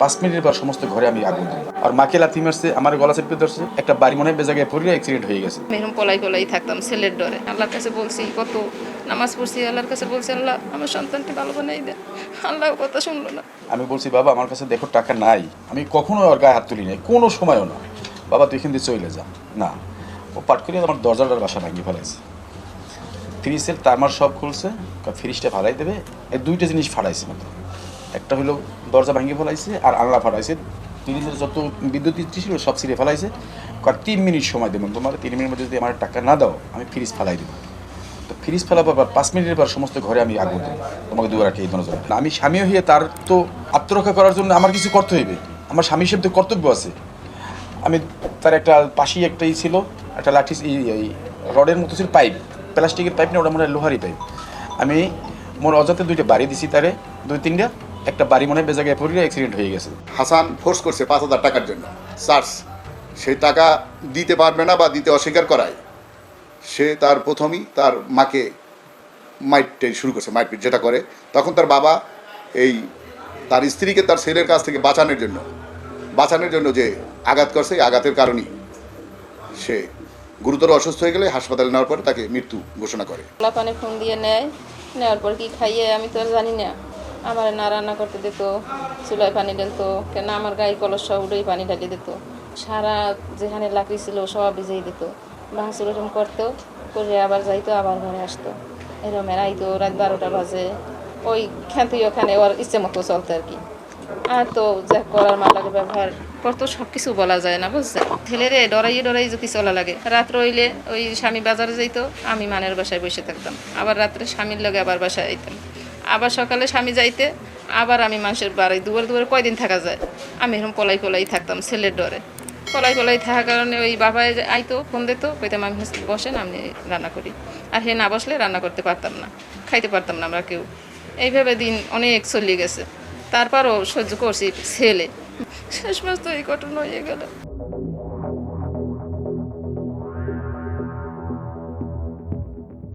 পাঁচ মিনিটের পর সমস্ত ঘরে আমি আগুন দিই আর মাকে লাথি মারছে আমার গলা চেপে ধরছে একটা বাড়ি মনে হয় বেজাগায় পড়লে অ্যাক্সিডেন্ট হয়ে গেছে। এরকম পলাই পলাই থাকতাম ছেলের ডরে। আল্লাহর কাছে বলছি কত নামাজ পড়ছি? আল্লাহর কাছে বলছি আল্লাহ আমার সন্তানকে ভালো বানাই দেন আল্লাহ কথা শুনলো না। আমি বলছি বাবা আমার কাছে দেখো টাকা নাই। আমি কখনো ওর গায়ে হাত তুলি নাই কোনো সময়ও না। বাবা তুই এখান দিয়ে চলে যা। না ও পাট করে আমার দরজাটার বাসা ভাঙিয়ে ফেলাইছে। ফ্রিজের তারমার সব খুলছে ফ্রিজটা ফাড়াই দেবে এই দুইটা জিনিস ফাড়াইছে মাত্র। একটা হলো দরজা ভাঙিয়ে ফেলাইছে আর আনলা ফাড়াইছে ফ্রিজের যত বিদ্যুৎ ইস্ত্রি ছিল সব ছিঁড়ে ফেলাইছে। কয় তিন মিনিট সময় দেবেন তোমার তিন মিনিট মধ্যে যদি আমার টাকা না দাও আমি ফ্রিজ ফেলাই দেবো। তো ফ্রিজ ফেলাবার পর পাঁচ মিনিটের পর সমস্ত ঘরে আমি আগুন দিই তোমাকে দুবার রাখি এই না, আমি স্বামী হয়ে তার তো আত্মরক্ষা করার জন্য আমার কিছু করতে হইবে। আমার স্বামী হিসেবে তো কর্তব্য আছে। আমি তার একটা পাশেই একটাই ছিল একটা লাঠি এই রডের মতো ছিল পাইপ প্লাস্টিকের পাইপ না ওটা মনে হয় লোহারি পাইপ। আমি মোর অজাতে দুইটা বাড়ি দিছি তারে দুই তিনটা। একটা বাড়ি মনে হয় বেজাগায় পড়লে অ্যাক্সিডেন্ট হয়ে গেছে। হাসান ফোর্স করছে পাঁচ হাজার টাকার জন্য। চার্জ সেই টাকা দিতে পারবে না বা দিতে অস্বীকার করায়। সে তার প্রথমেই তার মাকে মাইটটাই শুরু করছে মাইটপিট যেটা করে। তখন তার বাবা এই তার স্ত্রীকে তার ছেলের কাছ থেকে বাঁচানোর জন্য বাঁচানোর জন্য যে আঘাত করছে এই আঘাতের কারণেই সে গুরুতর অসুস্থ হয়ে গেলে হাসপাতালে নেওয়ার পরে তাকে মৃত্যু ঘোষণা করে। ফোন দিয়ে নেয় নেওয়ার পর কি খাইয়ে আমি তো জানি না। আমার না রান্না করতে দিত, চুলায় পানি ঢালতো কেন আমার গায়ে কলস সব উঠেই পানি ঢালি দিত। সারা যেখানে লাকড়ি ছিল সব ভিজেই দিত। ভাঙচুর ওরকম করতো, করে আবার যাইতো, আবার ঘরে আসতো। এরকম আইতো রাত বারোটা বাজে। ওই খান্তি ওখানে ওর ইচ্ছে মতো চলতো আর কি। আর তো যা করার মালাকে ব্যবহার করতো সব কিছু বলা যায় না বুঝছে ছেলেরে ডরাইয়ে ডরাই যদি চলা লাগে। রাত রইলে ওই স্বামী বাজারে যাইতো, আমি মানের বাসায় বসে থাকতাম। আবার রাত্রে স্বামীর লগে আবার বাসায় আইতাম। আবার সকালে স্বামী যাইতে, আবার আমি মানুষের বাড়ি দুয়ারে দুয়ারে কয়দিন থাকা যায়? আমি এরকম পলাই পলাই থাকতাম ছেলের ডরে। পলাই পলাই থাকার কারণে ওই বাবায় আইতো, ফোন দিত, কইতাম, আমি বসেন, আমি রান্না করি। আর হে না বসলে রান্না করতে পারতাম না, খাইতে পারতাম না আমরা কেউ। এইভাবে দিন অনেক চলিয়ে গেছে। তারপরও সহ্য করছি ছেলে। শেষ মাস তো এই ঘটনা হয়ে গেল।